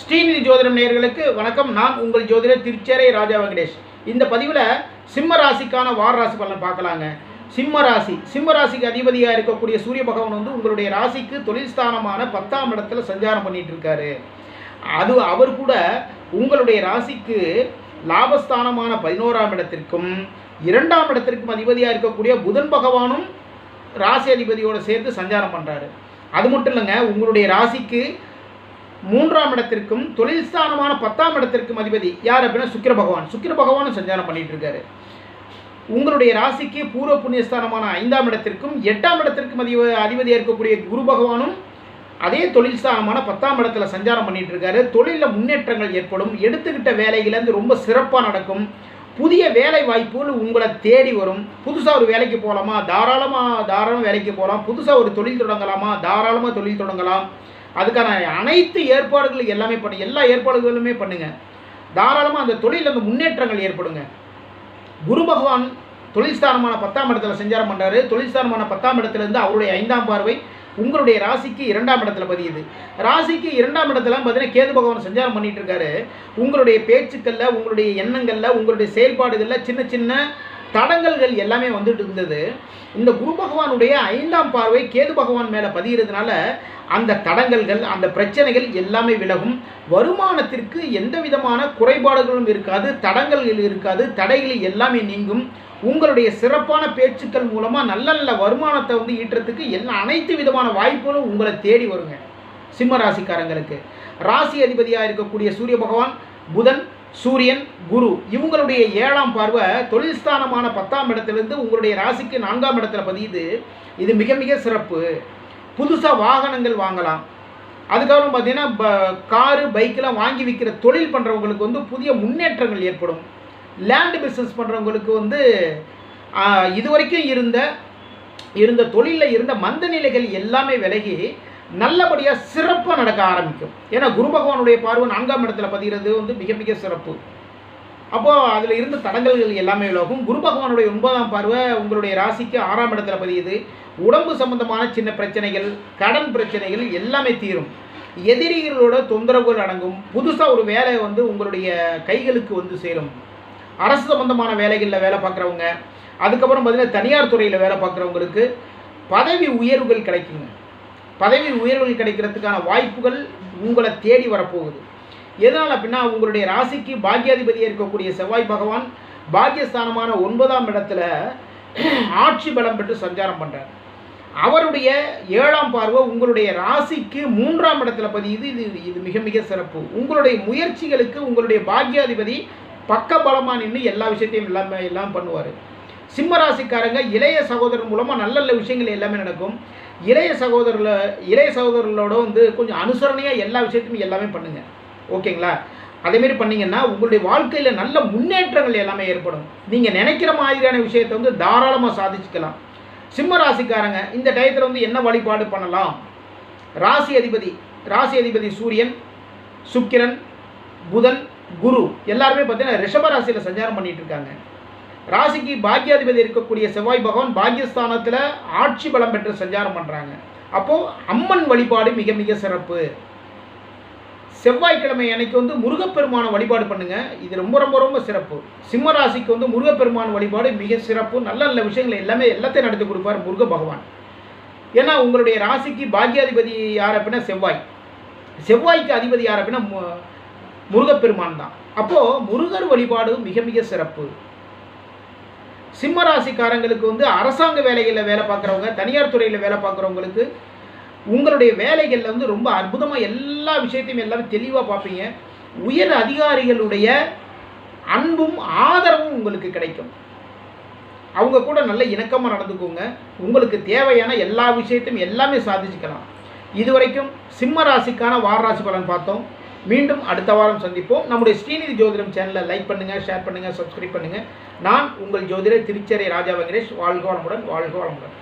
ஸ்ரீநிதி ஜோதிடம் நேயர்களுக்கு வணக்கம். நான் உங்கள் ஜோதிடர் திருச்சேரை ராஜா வெங்கடேஷ். இந்த பதிவில் சிம்ம ராசிக்கான வார ராசி பலன் பார்க்கலாங்க. சிம்ம ராசி. சிம்ம ராசிக்கு அதிபதியாக இருக்கக்கூடிய சூரிய பகவான் வந்து உங்களுடைய ராசிக்கு தொழில் ஸ்தானமான பத்தாம் இடத்துல சஞ்சாரம் பண்ணிட்டு இருக்காரு. அது அவர் கூட உங்களுடைய ராசிக்கு லாபஸ்தானமான பதினோராம் இடத்திற்கும் இரண்டாம் இடத்திற்கும் அதிபதியாக இருக்கக்கூடிய புதன் பகவானும் ராசி அதிபதியோடு சேர்த்து சஞ்சாரம் பண்ணுறாரு அது மட்டும் இல்லைங்க உங்களுடைய ராசிக்கு மூன்றாம் இடத்திற்கும் தொழில் ஸ்தானமான பத்தாம் இடத்திற்கும் அதிபதி யார் அப்படின்னா சுக்கிர பகவான். சுக்கிர பகவானும் சஞ்சாரம் பண்ணிட்டு இருக்காரு. உங்களுடைய ராசிக்கு பூர்வ புண்ணியஸ்தானமான ஐந்தாம் இடத்திற்கும் எட்டாம் இடத்திற்கும் அதிப அதிபதியாக இருக்கக்கூடிய குரு பகவானும் அதே தொழில் ஸ்தானமான பத்தாம் இடத்துல சஞ்சாரம் பண்ணிட்டு இருக்காரு. தொழிலில் முன்னேற்றங்கள் ஏற்படும். எடுத்துக்கிட்ட வேலையிலேருந்து ரொம்ப சிறப்பாக நடக்கும். புதிய வேலை வாய்ப்புகள் உங்களை தேடி வரும். புதுசாக ஒரு வேலைக்கு போகலாமா தாராளமாக தாராளமாக வேலைக்கு போகலாம் புதுசாக ஒரு தொழில் தொடங்கலாமா? தாராளமாக தொழில் தொடங்கலாம். அதுக்கான அனைத்து ஏற்பாடுகளும் எல்லாமே பண்ணு எல்லா ஏற்பாடுகளுமே பண்ணுங்க. தாராளமாக அந்த தொழிலில் அந்த முன்னேற்றங்கள் ஏற்படுங்க. குரு பகவான் தொழில்ஸ்தானமான பத்தாம் இடத்துல செஞ்சாரம் பண்ணுறாரு தொழில்ஸ்தானமான பத்தாம் இடத்துலேருந்து அவருடைய ஐந்தாம் பார்வை உங்களுடைய ராசிக்கு இரண்டாம் இடத்துல பதியுது. ராசிக்கு இரண்டாம் இடத்துல பார்த்தீங்கன்னா கேது பகவான் சஞ்சாரம் பண்ணிட்டு இருக்காரு. உங்களுடைய பேச்சுக்களில் உங்களுடைய எண்ணங்களில் உங்களுடைய செயல்பாடுகளில் சின்ன சின்ன தடங்கல்கள் எல்லாமே வந்துட்டு இருந்தது. இந்த குரு பகவானுடைய ஐந்தாம் பார்வை கேது பகவான் மேலே பதிகிறதுனால அந்த தடங்கல்கள் அந்த பிரச்சனைகள் எல்லாமே விலகும். வருமானத்திற்கு எந்த விதமான குறைபாடுகளும் இருக்காது தடங்கல்கள் இருக்காது தடைகள் எல்லாமே நீங்கும். உங்களுடைய சிறப்பான பேச்சுக்கள் மூலமாக நல்ல நல்ல வருமானத்தை வந்து ஈட்டுறதுக்கு எல்லா அனைத்து விதமான வாய்ப்புகளும் உங்களை தேடி வருங்க. சிம்ம ராசிக்காரங்களுக்கு. ராசி அதிபதியாக இருக்கக்கூடிய சூரிய பகவான் புதன் சூரியன் குரு இவங்களுடைய ஏழாம் பார்வை தொழில் ஸ்தானமான பத்தாம் இடத்துலேருந்து உங்களுடைய ராசிக்கு நான்காம் இடத்துல பதியுது. இது மிக மிக சிறப்பு. புதுசாக வாகனங்கள் வாங்கலாம். அதுக்கப்புறம் பார்த்தீங்கன்னா ப காரு பைக்கெலாம் வாங்கி விற்கிற தொழில் பண்ணுறவங்களுக்கு வந்து புதிய முன்னேற்றங்கள் ஏற்படும். லேண்டு பிஸ்னஸ் பண்ணுறவங்களுக்கு வந்து இது இதுவரைக்கும் இருந்த இருந்த தொழிலில் இருந்த மந்த நிலைகள் எல்லாமே விலகி நல்லபடியாக சிறப்பாக நடக்க ஆரம்பிக்கும். ஏன்னா குரு பகவானுடைய பார்வை நான்காம் இடத்துல பதிகிறது வந்து மிக மிக சிறப்பு. அப்போது அதில் இருந்த தடங்கல்கள் எல்லாமே விலகும். குரு பகவானுடைய ஒன்பதாம் பார்வை உங்களுடைய ராசிக்கு ஆறாம் இடத்துல பதியுது. உடம்பு சம்பந்தமான சின்ன பிரச்சனைகள் கடன் பிரச்சனைகள் எல்லாமே தீரும். எதிரிகளோட தொந்தரவுகள் அடங்கும். புதுசாக ஒரு வேலை வந்து உங்களுடைய கைகளுக்கு வந்து சேரும். அரசு சம்பந்தமான வேலைகளில் வேலை பார்க்குறவங்க அதுக்கப்புறம் பார்த்தீங்கன்னா தனியார் துறையில் வேலை பார்க்குறவங்களுக்கு பதவி உயர்வுகள் கிடைக்குங்க. பதவி உயர்வுகள் கிடைக்கிறதுக்கான வாய்ப்புகள் உங்களை தேடி வரப்போகுது. எதனால் அப்படின்னா உங்களுடைய ராசிக்கு பாக்கியாதிபதியாக இருக்கக்கூடிய செவ்வாய் பகவான் பாக்கியஸ்தானமான ஒன்பதாம் இடத்துல ஆட்சி பலம் பெற்று சஞ்சாரம் பண்ணுறார் அவருடைய ஏழாம் பார்வை உங்களுடைய ராசிக்கு மூன்றாம் இடத்துல பதியுது. இது இது மிக மிக சிறப்பு. உங்களுடைய முயற்சிகளுக்கு உங்களுடைய பாக்கியாதிபதி பக்க பலமாக நின்று எல்லா விஷயத்தையும் எல்லாமே எல்லாம் பண்ணுவார். சிம்ம ராசிக்காரங்க இளைய சகோதரர் மூலமாக நல்ல நல்ல விஷயங்கள் எல்லாமே நடக்கும். இளைய சகோதரில் இளைய சகோதரர்களோட வந்து கொஞ்சம் அனுசரணையாக எல்லா விஷயத்தையும் எல்லாமே பண்ணுங்க. ஓகேங்களா? அதேமாரி பண்ணீங்கன்னா உங்களுடைய வாழ்க்கையில் நல்ல முன்னேற்றங்கள் எல்லாமே ஏற்படும். நீங்கள் நினைக்கிற மாதிரியான விஷயத்தை வந்து தாராளமாக சாதிச்சுக்கலாம். சிம்ம ராசிக்காரங்க இந்த டயத்தில் வந்து என்ன வழிபாடு பண்ணலாம்? ராசி அதிபதி ராசி அதிபதி சூரியன் சுக்கிரன் புதன் குரு எல்லாருமே பார்த்தீங்கன்னா ரிஷப ராசியில் சஞ்சாரம் பண்ணிகிட்டு இருக்காங்க. ராசிக்கு பாக்யாதிபதி இருக்கக்கூடிய செவ்வாய் பகவான் பாக்யஸ்தானத்தில் ஆட்சி பலம் பெற்று சஞ்சாரம் பண்ணுறாங்க அப்போது அம்மன் வழிபாடு மிக மிக சிறப்பு. செவ்வாய்க்கிழமை அன்னைக்கு வந்து முருகப்பெருமான வழிபாடு பண்ணுங்க. இது ரொம்ப ரொம்ப ரொம்ப சிறப்பு. சிம்ம ராசிக்கு வந்து முருகப்பெருமான வழிபாடு மிக சிறப்பு. நல்ல நல்ல விஷயங்கள் எல்லாமே எல்லாத்தையும் நடத்தி கொடுப்பார் முருக பகவான். ஏன்னா உங்களுடைய ராசிக்கு பாக்யாதிபதி யார் அப்படின்னா செவ்வாய். செவ்வாய்க்கு அதிபதி யார் அப்படின்னா மு- முருகப்பெருமான் தான். அப்போது முருகர் வழிபாடு மிக மிக சிறப்பு. சிம்ம ராசிக்காரங்களுக்கு வந்து அரசாங்க வேலைகளில் வேலை பார்க்குறவங்க தனியார் துறையில் வேலை பார்க்குறவங்களுக்கு உங்களுடைய வேலைகளில் வந்து ரொம்ப அற்புதமாக எல்லா விஷயத்தையும் எல்லாமே தெளிவாக பார்ப்பீங்க. உயர் அதிகாரிகளுடைய அன்பும் ஆதரவும் உங்களுக்கு கிடைக்கும். அவங்க கூட நல்ல இணக்கமாக நடந்துக்கோங்க. உங்களுக்கு தேவையான எல்லா விஷயத்தையும் எல்லாமே சாதிச்சுக்கலாம். இதுவரைக்கும் சிம்ம ராசிக்கான வார ராசி பலன் பார்த்தோம். மீண்டும் அடுத்த வாரம் சந்திப்போம். நம்முடைய ஸ்ரீநிதி ஜோதிடம் சேனலை லைக் பண்ணுங்கள் ஷேர் பண்ணுங்கள் சப்ஸ்கிரைப் பண்ணுங்கள் நான் உங்கள் ஜோதிடர் திருச்சேரை ராஜா வெங்கடேஷ். வாழ்க வளமுடன் வாழ்க வளமுடன்.